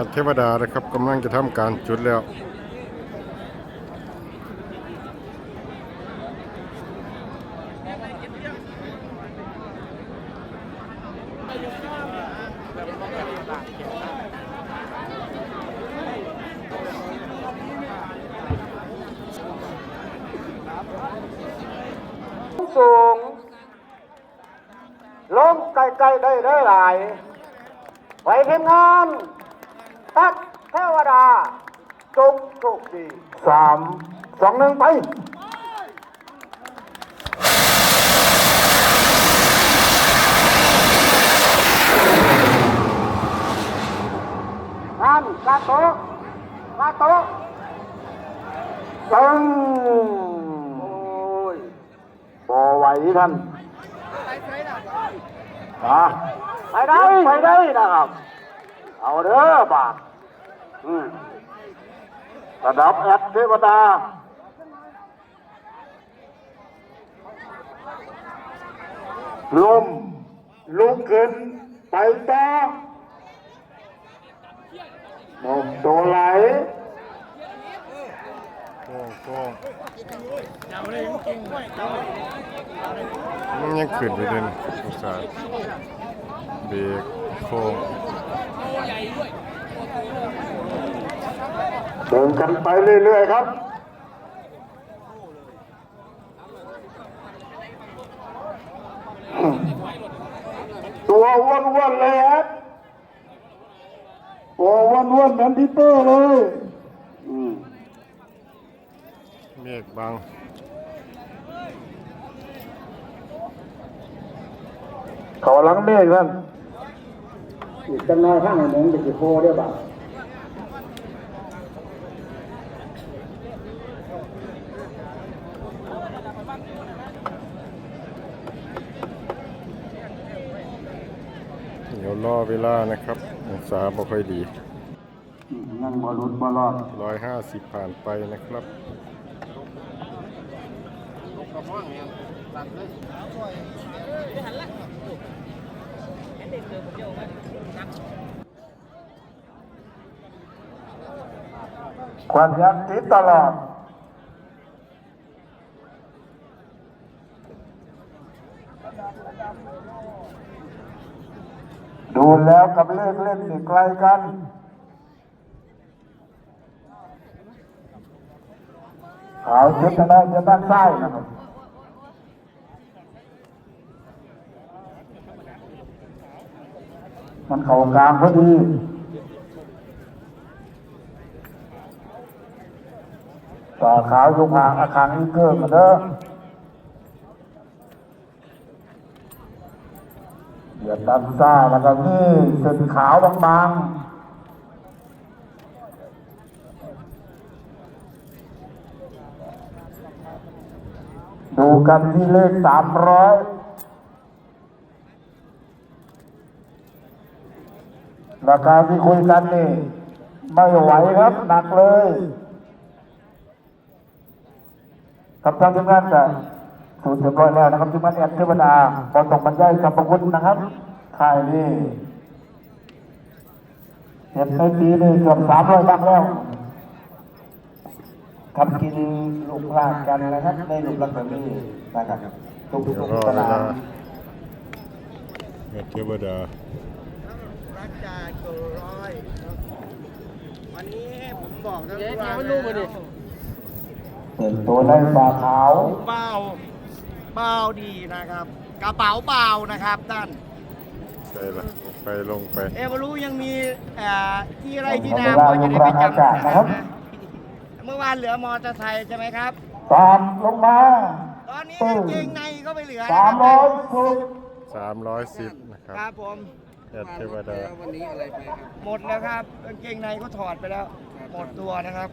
จัดเทวดานะครับกำลังจะทำการจุดแล้วสูงลงใกล้ๆได้หลาย ไปทีมงาน ตัดเทวดาจงโชคดีสามสองหนึ่งไปงานกาโตะกาโตะตึงโอ้ยพอไหวท่านอะไปได้ไปได้นะครับ เอาเด้อบาทอืม ระดับแอดเทวดาลมลุกขึ้นไปต่อมองตัวไหลโค้งโค้งมันยังขึ้นไปเดินอุตสาห์เบรกโค้ง เดินกันไปเรื่อยๆครับตัวอ้วนๆเลยครับตัวอ้วนๆเหมือนพี่เต้เลยอืมเมฆบังเขาหลังเมฆนั่นอีกจังน้อยข้างหนึ่งจะกี่โพได้บ้าง เดี๋ยวรอเวลานะครับองศาบ่ค่อยดียังบอลุดบอลอด150ผ่านไปนะครับความยันติดตลอด ดูแล้วกับเลขเล่นนี่ไกลกัน ขาวชุดทางด้านจะด้านซ้ายนะครับมันเข่ากลางพอดีต่อขาวอยู่ห่างอาคารอีเกิร์มาเด้อ เดี๋ยวตัดซ่าแล้วก็นี่ส้นขาวบางๆ ดูกันที่เลขสามร้อยราคาที่คุยกันนี่ไม่ไหวครับ หนักเลย ครับทางทีมงานจะ สูญเรียบร้อยแล้วนะครับทีมงานแอดเทวดาพอส่งบรรยายกับประวุฒินะครับค่ายนี่เห็นในปีนี่เกือบสามร้อยบังแล้วทำกินลูกพลาดกันนะครับในลูกลักษณะนี้นะครับทุกเดี๋ยวทุกรอสเวนาลามเฮ็ดเทวดารักจากตัวร้อยวันนี้ผมบอกทั้งเดี๋ยวตัวเดี๋ยวมันรู้มาดิเห็นตัวในปลาขาวเบา เบาดีนะครับ กระเป๋าเบานะครับท่านใส่ละลงไปลงไป เอวารู้ยังมีเอ่อที่ไรที่นาพอจะได้ไปจำนะครับเมื่อวานเหลือมอเตอร์ไซค์ใช่ไหมครับ ตามลงมาตอนนี้กางเกงในก็ไม่เหลือนะสามคร้รัอบยสิบ310นะครับครับผมเฮ็ดเทวดา วันนี้อะไรไปครับหมดแล้วครับกางเกงในก็ถอดไปแล้ว หมดตัวนะครับ